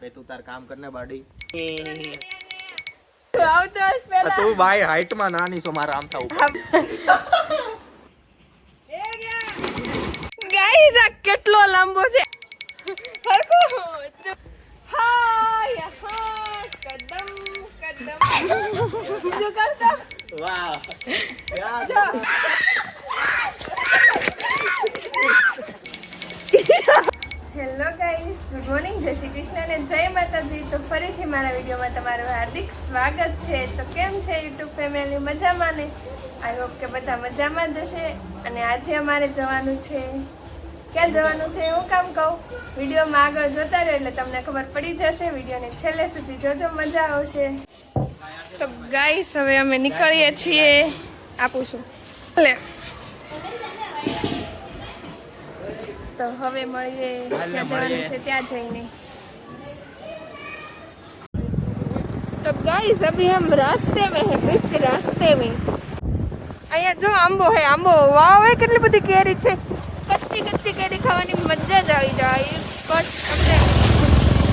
બે તું તાર કામ કરને બાડી. તું ભાઈ હાઈટમાં નાની છો મારા આમ થવું ગાઈસ આ કેટલો લાંબો છે. હરખું? હાય હા કદમ કદમ. જો કરતા? વાહ. મોર્નિંગ જય શ્રી કૃષ્ણ અને જય માતાજી. તો ફરીથી મારા વિડીયોમાં તમારું હાર્દિક સ્વાગત છે. તો કેમ છે યુટ્યુબ ફેમિલી? મજામાં ને? આઈ હોપ કે બધા મજામાં જશે અને આજે અમારે જવાનું છે. ક્યાં જવાનું છે? હું કામ કહું? વિડીયોમાં આગળ જોતા રહ્યો એટલે તમને ખબર પડી જશે. વિડીયોને છેલ્લે સુધી જોજો. મજા આવશે. તો ગાઈસ, હવે અમે નીકળીએ છીએ. આપું છું. લે. તો હવે મળીએ જવાનું છે ત્યાં જઈને. તો ગાઈઝ અભી હમ રાસ્તે મે હે બીચ રાસ્તે મે. અહીંયા જો આંબો હે આંબો. વાવ હે કેટલી બધી કેરી છે. કચ્ચી કચ્ચી કેરી ખાવાની મજા જ આવી જાય. બસ અમને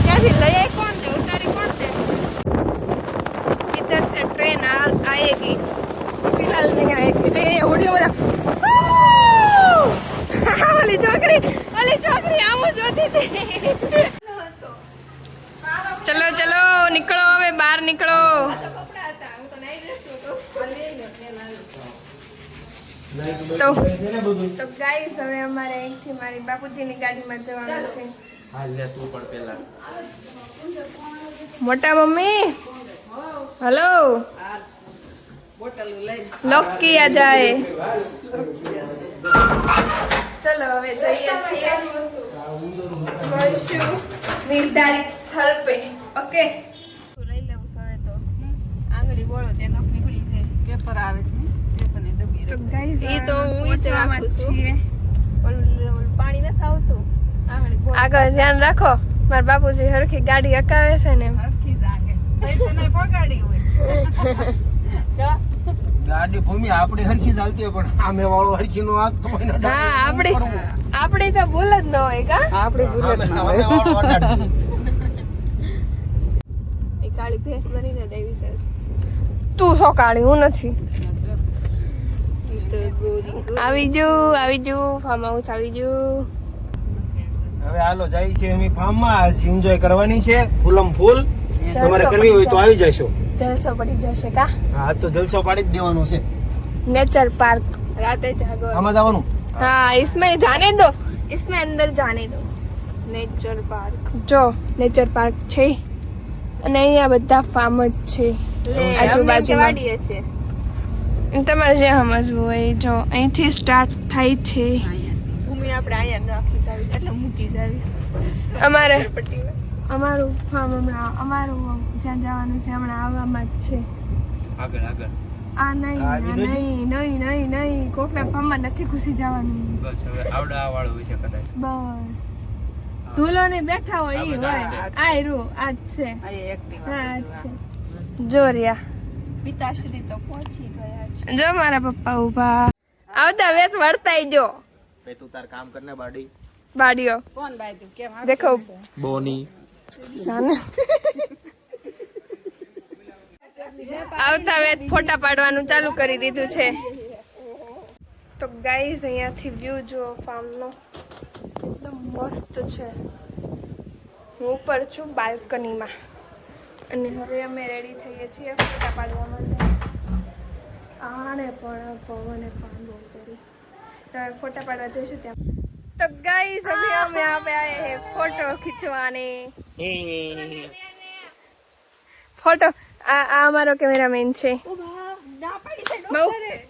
ક્યાંથી લઈ આવી કોણ છે ઉતારી કોણ છે ઇધર સે ટ્રેન આએગી ફિલહાલ નહીં આએગી એ ઉડી બધા છોકરી ઓલી છોકરી આમ જોતી હતી. ચલો ચલો નીકળો હવે બહાર નીકળો. તો તો ગાઈસ હવે અમારે અહીંથી મારી બાપુજીની ગાડીમાં જવાનું છે. હાલ તું પણ પેલા મોટા મમ્મી હલો. લોક કિયા જાય. ચલો હવે જઈએ છીએ. મળશું નિર્ધારિત સ્થળ પે. ઓકે? લઈ લેવું હવે તો. આંગળી બોળો તેનો નીકળી જાય પેપર આવે છે ને? તો ગાઈસ ઈ તો હું જ રાખું છું. છીએ ઓલું ઓલું પાણી નથી આવતું. આંગળી બોળો. આગળ ધ્યાન રાખો. મારા બાપુજી હરખી ગાડી અકાવે છે ને હરખી જ આગે. પૈસા નહીં પગાડી હોય. ગાડી ભૂમિ આપણે હરખી ચાલતી હોય પણ આમે વાળો હરખી નો આગતો હોય ને હા આપણે આપણે તો ભૂલ જ ન હોય કા? આપણે ભૂલ જ ન હોય. એ કાળી ભેંસ બનીને દેવી છે. તું સો કાળી હું નથી. આવી ગયું આવી જો ફાર્મ હાઉસ આવી ગયું હવે હાલો જાય છે અમે ફાર્મમાં. એન્જોય કરવાની છે. ફૂલમ ફૂલ. તમારે કરવી હોય તો આવી જશો. જલસો પડી જશે કા? હા તો જલસો પાડી જ દેવાનો છે. નેચર પાર્ક રાતે જાગો. આમાં જવાનું? હા ઇસમે જાને દો. ઇસમે અંદર જાને દો. નેચર પાર્ક જો નેચર પાર્ક છે. અને અહીંયા બધા ફાર્મ જ છે. આજુબાજુ તમારે જે સમજવું હોય જો અહીંથી સ્ટાર્ટ થાય છે. ભૂમિ આપણે અહીંયા રાખી એટલે મૂકી જાવીશ. અમારે અમારું ફાર્મ હમણાં અમારું જ્યાં જવાનું છે હમણાં આવવામાં જ છે. આગળ આગળ. આ નહીં? નહીં નહીં નહીં નહીં કોકના ફાર્મમાં નથી ઘૂસી જવાનું. બસ હવે આવડા વાળો વિશે કદાચ. બસ. ધૂલો ને બેઠા હોય ઈ હોય. આ આ રૂ આ જ છે. હા આ જ છે. જો રિયા પિતાશ્રી તો પહોંચી ગયા જો મારા પપ્પા ઊભા. આવતા વેત વળતાઈ જો. બે તું તાર કામ કરને બાડી. બાડીઓ. કોણ બાય તું? કેમ દેખો બોની. આવતા વેત ફોટા પાડવાનું ચાલુ કરી દીધું છે. તો ગાઈઝ અહીંયાથી વ્યૂ જુઓ ફાર્મનો એકદમ મસ્ત છે. હું ઉપર છું બાલ્કનીમાં. અને હવે અમે રેડી થઈએ છીએ ફોટા પાડવા માટે. આને પણ પવને પણ બહુ કરી તો ફોટા પાડવા જઈશું ત્યાં. તો ગાઈઝ અભી हम यहाँ पे आए हैं फोटो खिंचवाने ફોટો આ આ અમારો કેમેરામેન છે બહુ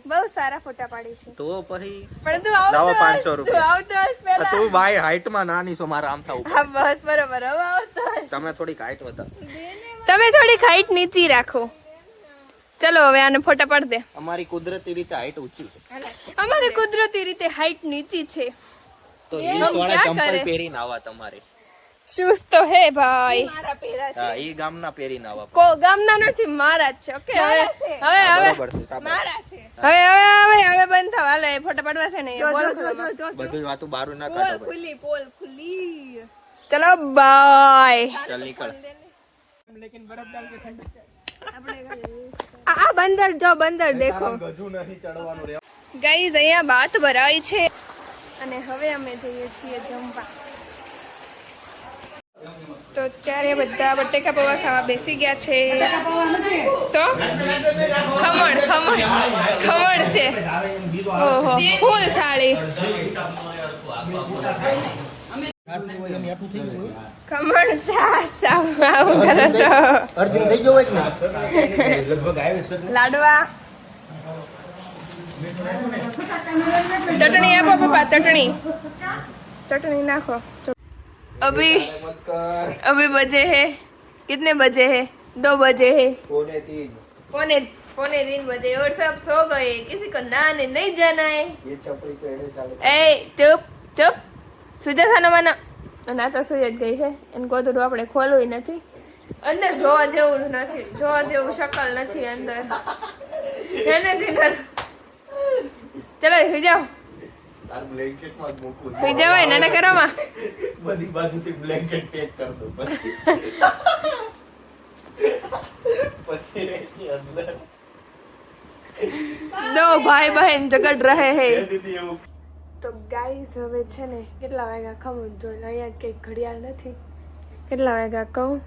બહુ સારા ફોટા પાડી છે તો પછી પણ તું આવતો લાવો હસ, 500 તું રૂપિયા. આવતો હસ પહેલા તું ભાઈ હાઈટ માં નાની છો મારા આમ થવું હા બસ બરોબર હવે આવતો હસ. તમે થોડીક હાઈટ વધારો તમે થોડીક હાઈટ નીચી રાખો ચલો હવે આને ફોટા પાડ દે અમારી કુદરતી રીતે હાઈટ ઊંચી છે અમારે કુદરતી રીતે હાઈટ નીચી છે તો વાળા ચંપલ પહેરીને આવા તમારે. શૂઝ તો હે ભાઈ. મારા પેરા હા ઈ ગામના પહેરીને આવા કો ગામના નથી મારા જ છે. ઓકે હવે હવે હવે. મારા છે. હવે હવે હવે હવે બંધ થાવ. હાલે ફોટા પાડવા છે ને બોલ બધી વાતો બારું ના કાઢો. ખુલ્લી પોલ ખુલ્લી. ચલો બાય ચાલ નીકળ. આ બંદર જો બંદર દેખો. ગજુ નહીં ચડવાનું રે. ગાઈઝ અહીંયા બાત ભરાઈ છે. અને હવે અમે જઈએ છીએ જમવા. તો અત્યારે બધા બટેકા પૌવા ખાવા બેસી ગયા છે. તો? ખમણ ખમણ. ખમણ છે. ઓહો ફૂલ થાળી. ખમણ છાશ આવું કરો છો. અર્જુન થઈ ગયો હોય ને? લગભગ આવ્યો છે લાડવા. ચટણી આપો પપ્પા ચટણી ચટણી નાખો अभी મત કર अभी बजे हैं कितने बजे हैं दो बजे हैं કોને તીન पौने पौने तीन बजे और सब सो गए किसी को नहाने नहीं जाना है એ છપરી તો એને ચાલે ए चुप चुप સુજા સાનો માનો અને આ તો સુઈ જ ગઈ છે એને ગોદડું આપણે ખોલવું નથી અંદર જોવા જેવું નથી જોવા જેવું શકલ નથી અંદર એને જીનર ચલો સુઈ જાઓ. તાર બ્લેન્કેટમાં મૂકું સુઈ જવાય નાના કરવામાં બધી બાજુથી બ્લેન્કેટ પેક કર દો પછી. પછી રહેશે અંદર. દો ભાઈ બહેન જગડ રહે હે. દીદી એવું. તો ગાઈઝ હવે છે ને કેટલા વાગ્યા ખબર જોઈ અહીંયા કંઈ ઘડિયાળ નથી. કેટલા વાગ્યા કહું?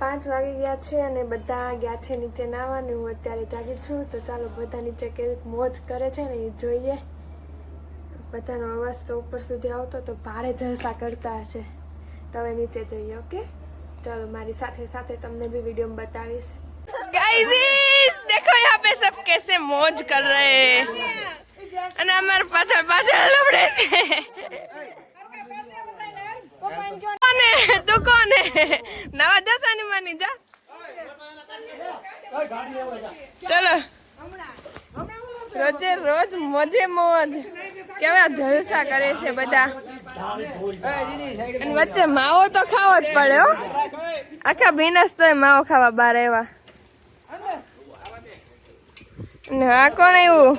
પાંચ વાગી ગયા છે અને બધા ગયા છે નીચે નાવા હું અત્યારે જાગી છું. તો ચાલો બધા નીચે કેવીક મોજ કરે છે ને એ જોઈએ. બધાનો અવાજ તો ઉપર સુધી આવતો તો ભારે જલસા કરતા હશે. તમે નીચે જઈએ ઓકે? ચાલો મારી સાથે સાથે તમને બી વીડિયો બતાવીશ. ગાઈઝ દેખો યહાં પે સબ કેસે મોજ કર રહે અને અમાર પાછળ પાછળ લપડે છે. તું કોને નવા દસાની માની જા. ચલો. રોજે રોજ મોજે મોજ. કેવા જલસા કરે છે બધા. અને વચ્ચે માવો તો ખાવો જ પડે, હો. આખા બિનસ તો માવો ખાવા બાર એવા ને આ કોણ આવ્યું?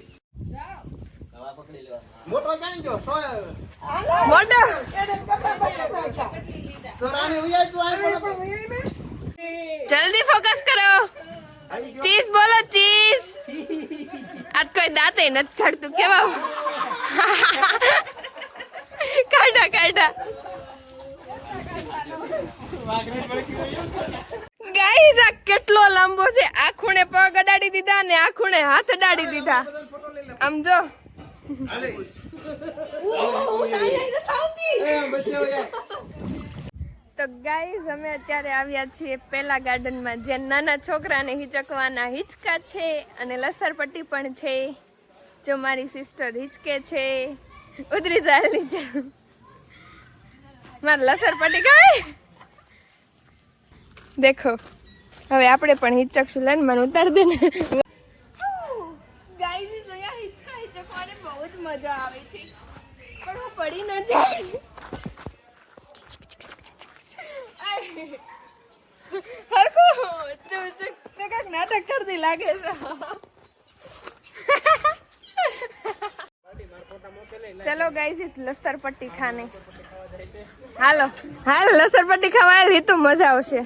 જલ્દી ફોકસ કરો. ચીઝ બોલો, ચીઝ. આજ કોઈ દાંતે નથી કાઢતું કેવા? કાઢા કાઢા. ગાઈઝ આ કેટલો લાંબો છે. આ ખૂણે પગ અડાડી દીધા ને આ ખૂણે હાથ અડાડી દીધા. આમ જો. તો ગાઈઝ અમે અત્યારે આવ્યા છીએ પેલા ગાર્ડનમાં જ્યાં નાના છોકરાને હિચકવાના હિંચકા છે અને લસરપટ્ટી પણ છે. જો મારી સિસ્ટર હિચકે છે ઉતરી મારે લસરપટ્ટી ખાય દેખો હવે આપણે પણ હિચકશું. લઈને મને ઉતાર દે ને ગાઈઝ અહીંયા હિચકા હિચકવાને બહુ જ મજા આવે છે પણ હું પડી ન જાય હરખો તું તું તે કાંઈક નાટક કરતી લાગે છે ચલો ગાઈસ ઇસ લસર પટ્ટી ખાને હાલો, હાલ લસરપટ્ટી ખાવા આવી તો મજા આવશે.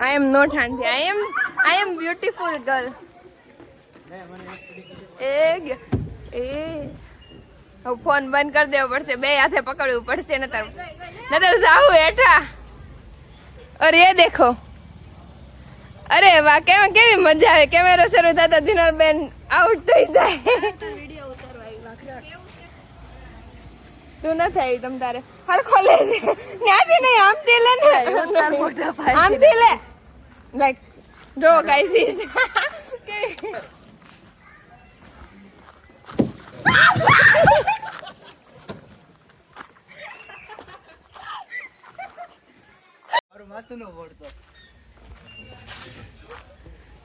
I am not handi I am I am beautiful girl એ એ. ફોન બંધ કરી દેવો પડશે, બે હાથે પકડવું પડશે, નતર નતર જાવું હેઠા. અરે દેખો. અરે, વાહ, કેમ, કેવી મજા આવે. કેમેરો શરૂ થતા જીનલ બેન આઉટ થઈ જાય. તું ન થાય તમ તારે. હરખો લે છે. ત્યાંથી નહીં આમ થી લે ને આમ થી લે લાઈક જો ગાઈસ ઇઝ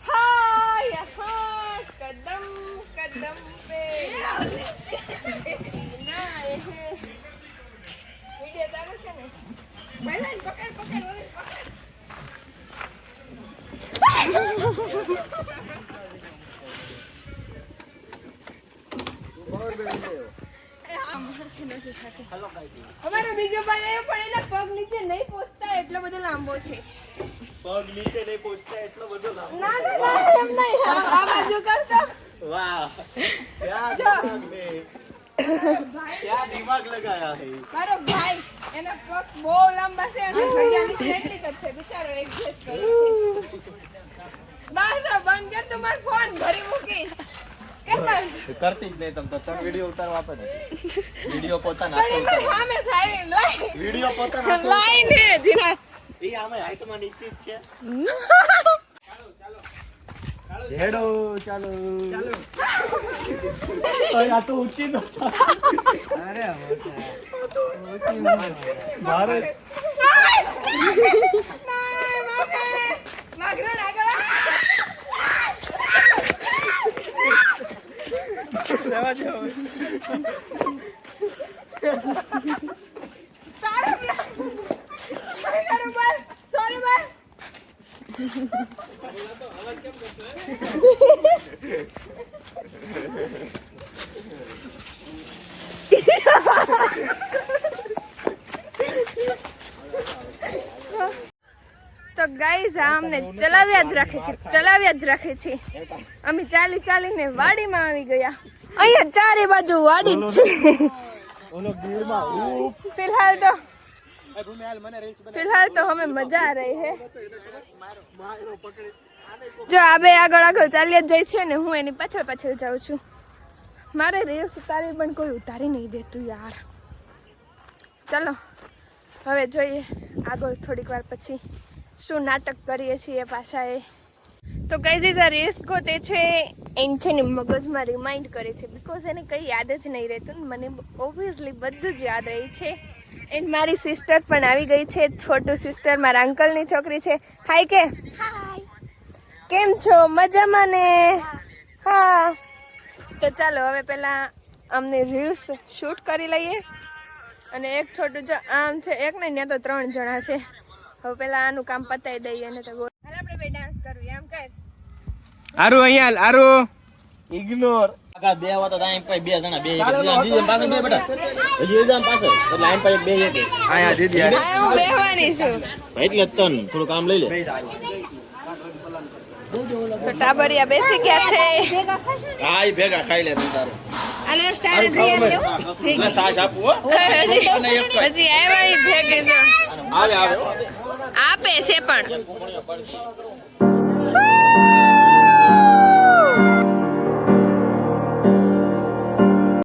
હા કદમ કદમ પે. અમારો બીજો ભાઈ એ પણ એના પગ નીચે નહીં પહોંચતા એટલો બધો લાંબો છે. પગ નીચે નહીં પહોંચતા એટલો બધો લાંબો. ના ના ના એમ નહીં. આ બાજુ કરતા વાહ. ક્યાં. ક્યાં દિમાગ લગાયા હે? મારો ભાઈ એના પગ બહુ લાંબા છે અને જગ્યા કેટલી જ છે. બિચારો એડજસ્ટ કરે છે. બસ આ બંધ કર તો મારો ફોન ભરી મૂકીશ. કર કરતી જ નહીં તમ તો. તમે વીડિયો ઉતારવા આપે ને? વીડિયો પોતાના સામે સારી લાઈન વીડિયો પોતાના લાઈન હે જીના. એ આમે હાઈટમાં નીચે જ છે. હેડો ચાલો. ચાલો આ તો ઊંચી નો અરે મારે માગરણ આગળ લેવા જાવ સોરી બાય તો ગાઈઝ આ અમને ચલાવ્યા જ રાખે છે ચલાવ્યા જ રાખે છે. અમે ચાલી ચાલીને વાડીમાં આવી ગયા. અહીંયા ચારે બાજુ વાડી જ છે. ફિલહાલ તો ફિલહાલ તો અમે મજા રહી હે જો આ બે આગળ આગળ ચાલ્યા જ જાય છે ને હું એની પાછળ પાછળ જાઉં છું. મારે રેસ ઉતારી પણ કોઈ ઉતારી નહીં દેતું યાર. ચાલો હવે જોઈએ આગળ થોડીક વાર પછી. શું નાટક કરીએ છીએ પાછા એ. તો કઈ જે આ રેસ તે છે એને છે ને મગજમાં રિમાઇન્ડ કરે છે. બિકોઝ એને કંઈ યાદ જ નહીં રહેતું ને મને ઓબ્વિયસલી બધું જ યાદ રહી છે. એન્ડ મારી સિસ્ટર પણ આવી ગઈ છે છોટું સિસ્ટર મારા અંકલની છોકરી છે. હાય કે? કેમ છો? મજામાં ને? હા. તો ચાલો હવે પહેલાં અમને રીલ્સ શૂટ કરી લઈએ. અને એક છોટું જો આમ છે એક નહીં ત્યાં તો ત્રણ જણા છે. હવે પેલા આનું કામ પતાવી દઈએ ને તો હાલ આપણે બે ડાન્સ કરવી એમ કર. આરુ અહીંયા આરુ. ઇગ્નોર આગા બે વાતો તો પર બે જણા બે એક જણા. દીદી પાસે બે બેટા. હજી જણા પાસે એટલે આમ પાસે બે એક અહીંયા દીદી આ. હું બેહવાની છું. એટલે તન થોડું કામ લઈ લે. તો ટાબરિયા બેસી ગયા છે. હા એ ભેગા ખાઈ લે તું તારે. અને સ્ટાર મેં સાસ આપું હો. હજી હજી આવ્યા ભેગે આવે આવે હો. આપે છે પણ.